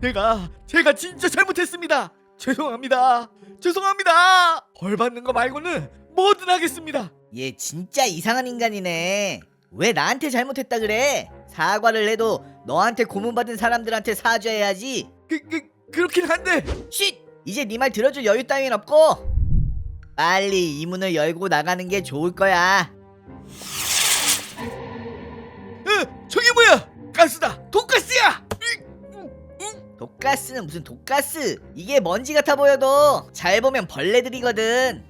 내가 제가 진짜 잘못했습니다. 죄송합니다. 죄송합니다. 벌 받는 거 말고는 뭐든 하겠습니다. 얘 진짜 이상한 인간이네. 왜 나한테 잘못했다 그래? 사과를 해도 너한테 고문받은 사람들한테 사죄해야지. 그, 그 그렇긴 한데 쉿! 이제 네 말 들어줄 여유 따윈 없고 빨리 이 문을 열고 나가는 게 좋을 거야. 어, 저게 뭐야? 가스다. 돈가스야. 독가스는 무슨 독가스? 이게 먼지 같아 보여도 잘 보면 벌레들이거든.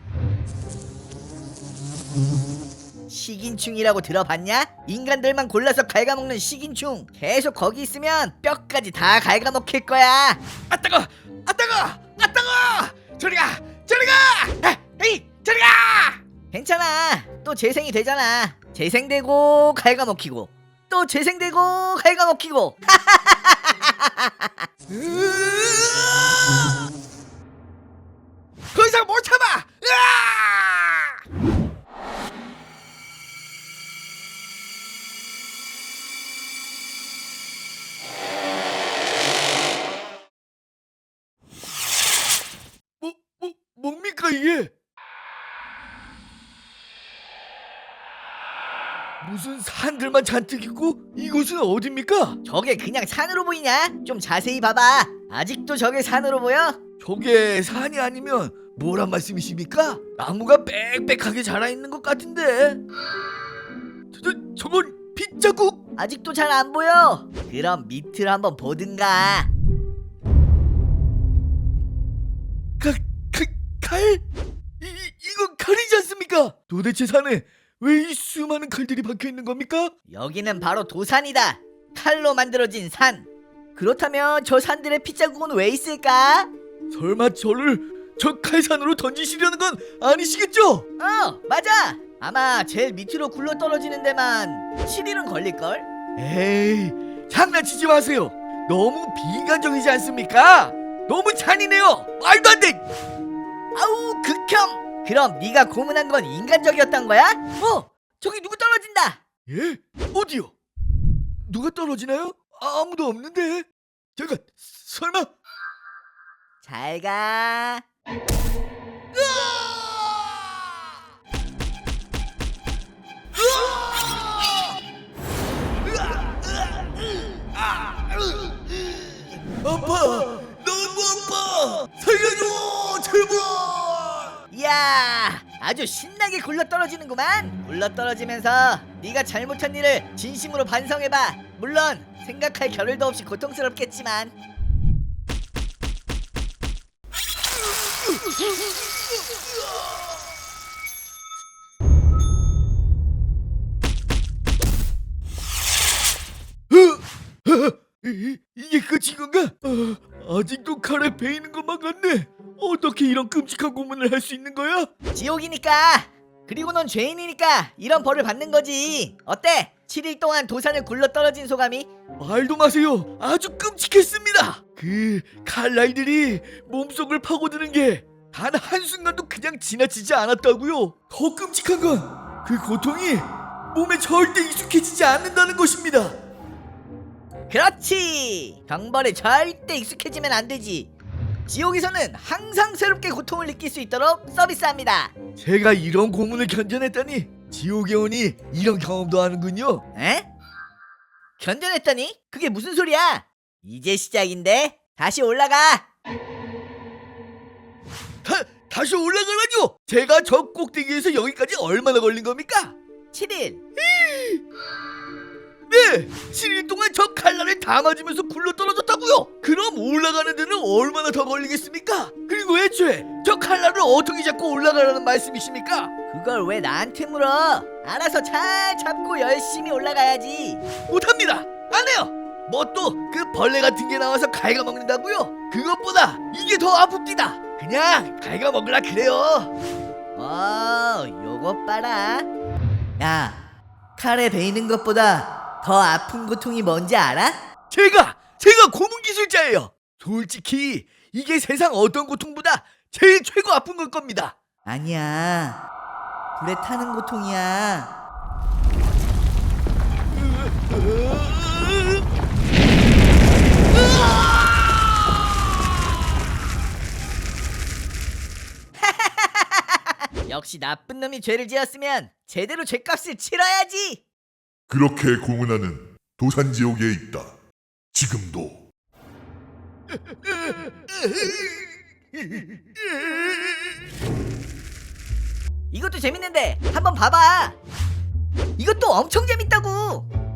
식인충이라고 들어봤냐? 인간들만 골라서 갉아먹는 식인충. 계속 거기 있으면 뼈까지 다 갉아먹힐 거야. 아 따가. 아 따가. 아 따가. 저리 가. 저리 가. 아, 에이, 저리 가. 괜찮아. 또 재생이 되잖아. 재생되고 갉아먹히고 또 재생되고 갉아먹히고. 더 이상 못 참아. 으아! 뭐, 뭐, 뭡니까 이게? 무슨 산들만 잔뜩 있고 이곳은 어딥니까? 저게 그냥 산으로 보이냐? 좀 자세히 봐봐. 아직도 저게 산으로 보여? 저게 산이 아니면 뭐란 말씀이십니까? 나무가 빽빽하게 자라 있는 것 같은데. 저, 저 저건 빗자국? 아직도 잘 안 보여. 그럼 밑을 한번 보든가. 가, 가, 칼? 이, 이- 이건 칼이지 않습니까? 도대체 산에 왜 이 수많은 칼들이 박혀 있는 겁니까? 여기는 바로 도산이다. 칼로 만들어진 산. 그렇다면 저 산들의 핏자국은 왜 있을까? 설마 저를 저 칼산으로 던지시려는 건 아니시겠죠? 어, 맞아. 아마 제일 밑으로 굴러 떨어지는 데만 7일은 걸릴걸? 에이, 장난치지 마세요. 너무 비인간적이지 않습니까? 너무 잔인해요. 말도 안 돼. 아우, 극혐! 그럼 네가 고문한 건 인간적이었단 거야? 어, 저기 누구 떨어진다. 예? 어디요? 누가 떨어지나요? 아무도 없는데. 잠깐, 설마? 잘 가. 아파! 너무 아파! 살려줘! 제발! 이야, 아주 신나게 굴러 떨어지는구만. 굴러 떨어지면서 네가 잘못한 일을 진심으로 반성해봐. 물론 생각할 겨를도 없이 고통스럽겠지만. 이, 이게 끝인 건가? 아, 아직도 칼에 베이는 것만 같네. 어떻게 이런 끔찍한 고문을 할 수 있는 거야? 지옥이니까. 그리고 넌 죄인이니까 이런 벌을 받는 거지. 어때? 7일 동안 도산을 굴러 떨어진 소감이? 말도 마세요. 아주 끔찍했습니다. 그 칼날들이 몸속을 파고드는 게 단 한순간도 그냥 지나치지 않았다고요. 더 끔찍한 건 그 고통이 몸에 절대 익숙해지지 않는다는 것입니다. 그렇지. 병벌에 절대 익숙해지면 안 되지. 지옥에서는 항상 새롭게 고통을 느낄 수 있도록 서비스합니다. 제가 이런 고문을 견뎌냈다니 지옥에 오니 이런 경험도 하는군요. 에? 견뎌냈다니? 그게 무슨 소리야? 이제 시작인데 다시 올라가. 다, 다시 올라가라뇨. 제가 저 꼭대기에서 여기까지 얼마나 걸린 겁니까? 7일. 네, 7일 동안 저 칼날을 다 맞으면서 굴러 떨어졌다고요. 그럼 올라가는 데는 얼마나 더 걸리겠습니까? 그리고 애초에 저 칼날을 어떻게 잡고 올라가라는 말씀이십니까? 그걸 왜 나한테 물어? 알아서 잘 잡고 열심히 올라가야지. 못합니다. 안 해요. 뭐 또 그 벌레 같은 게 나와서 갉아먹는다고요? 그것보다 이게 더 아픕디다. 그냥 갉아먹으라 그래요. 어, 요거 봐라. 야, 칼에 베이는 것보다 더 아픈 고통이 뭔지 알아? 제가 제가 고문 기술자예요. 솔직히 이게 세상 어떤 고통보다 제일 최고 아픈 걸 겁니다. 아니야. 불에 타는 고통이야. 역시 나쁜 놈이 죄를 지었으면 제대로 죄값을 치러야지. 그렇게 공은하는 도산지옥에 있다. 지금도 이것도 재밌는데 한번 봐봐. 이것도 엄청 재밌다고.